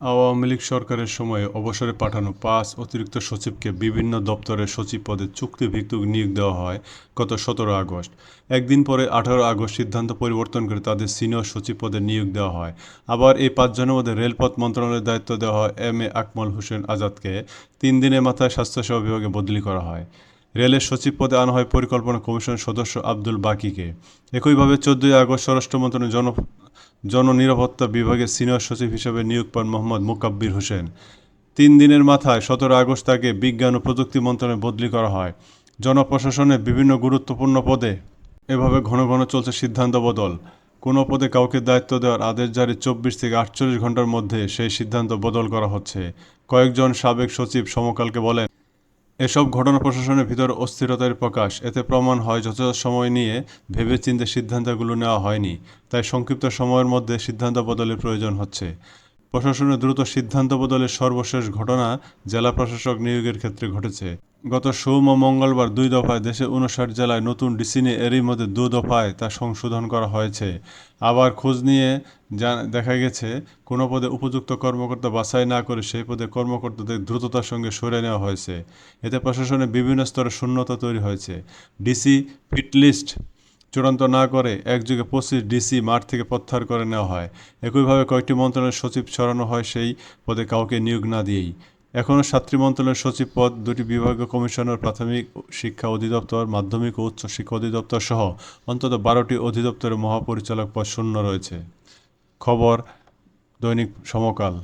আওয়ামী লীগ সরকারের সময়ে অবসরে পাঠানো পাঁচ অতিরিক্ত সচিবকে বিভিন্ন দপ্তরের সচিব পদে চুক্তিভিত্তিক নিয়োগ দেওয়া হয় গত সতেরো আগস্ট। একদিন পরে আঠারো আগস্ট সিদ্ধান্ত পরিবর্তন করে তাদের সিনিয়র সচিব পদে নিয়োগ দেওয়া হয়। আবার এই পাঁচজনের মধ্যে রেলপথ মন্ত্রণালয়ের দায়িত্ব দেওয়া হয় এম এ আকমল হোসেন আজাদকে। তিন দিনের মাথায় স্বাস্থ্যসেবা বিভাগে বদলি করা হয়। রেলের সচিব পদে আনা হয় পরিকল্পনা কমিশনের সদস্য আব্দুল বাকিকে। একইভাবে চোদ্দই আগস্ট স্বরাষ্ট্র মন্ত্রণালয়ের জন জননিরাপত্তা বিভাগের সিনিয়র সচিব হিসেবে নিয়োগ পান মোহাম্মদ মুকাব্বির হোসেন। তিন দিনের মাথায় সতেরো আগস্ট তাকে বিজ্ঞান ও প্রযুক্তি মন্ত্রণালয়ে বদলি করা হয়। জনপ্রশাসনের বিভিন্ন গুরুত্বপূর্ণ পদে এভাবে ঘন ঘন চলছে সিদ্ধান্ত বদল। কোনো পদে কাউকে দায়িত্ব দেওয়ার আদেশ জারি চব্বিশ থেকে আটচল্লিশ ঘণ্টার মধ্যে সেই সিদ্ধান্ত বদল করা হচ্ছে। কয়েকজন সাবেক সচিব সমকালকে বলেন এসব ঘটনা প্রশাসনের ভিতর অস্থিরতার প্রকাশ। এতে প্রমাণ হয়, যথাযথ সময় নিয়ে ভেবেচিন্তে সিদ্ধান্তগুলো নেওয়া হয়নি, তাই সংক্ষিপ্ত সময়ের মধ্যে সিদ্ধান্ত বদলের প্রয়োজন হচ্ছে। প্রশাসনের দ্রুত সিদ্ধান্ত বদলের সর্বশেষ ঘটনা জেলা প্রশাসক নিয়োগের ক্ষেত্রে ঘটেছে। গত সোম ও মঙ্গলবার দুই দফায় দেশে উনষাট জেলায় নতুন ডিসি নিয়ে এরই মধ্যে দু দফায় তা সংশোধন করা হয়েছে। আবার খোঁজ নিয়ে দেখা গেছে, কোনো পদে উপযুক্ত কর্মকর্তা বাছাই না করে সেই পদে কর্মকর্তাদের দ্রুততার সঙ্গে সরে নেওয়া হয়েছে। এতে প্রশাসনে বিভিন্ন স্তরে শূন্যতা তৈরি হয়েছে। ডিসি ফিটলিস্ট চূড়ান্ত না করে একযোগে পঁচিশ ডিসি মাঠ থেকে প্রত্যাহার করে নেওয়া হয়। একইভাবে কয়েকটি মন্ত্রণালয়ের সচিব সরানো হয় সেই পদে কাউকে নিয়োগ না দিয়েই। এখনও সাতটি মন্ত্রণালয়ের সচিব পদ, দুটি বিভাগীয় কমিশনার, প্রাথমিক শিক্ষা অধিদপ্তর, মাধ্যমিক ও উচ্চ শিক্ষা অধিদপ্তর সহ অন্তত বারোটি অধিদপ্তরের মহাপরিচালক পদ শূন্য রয়েছে। খবর, দৈনিক সমকাল।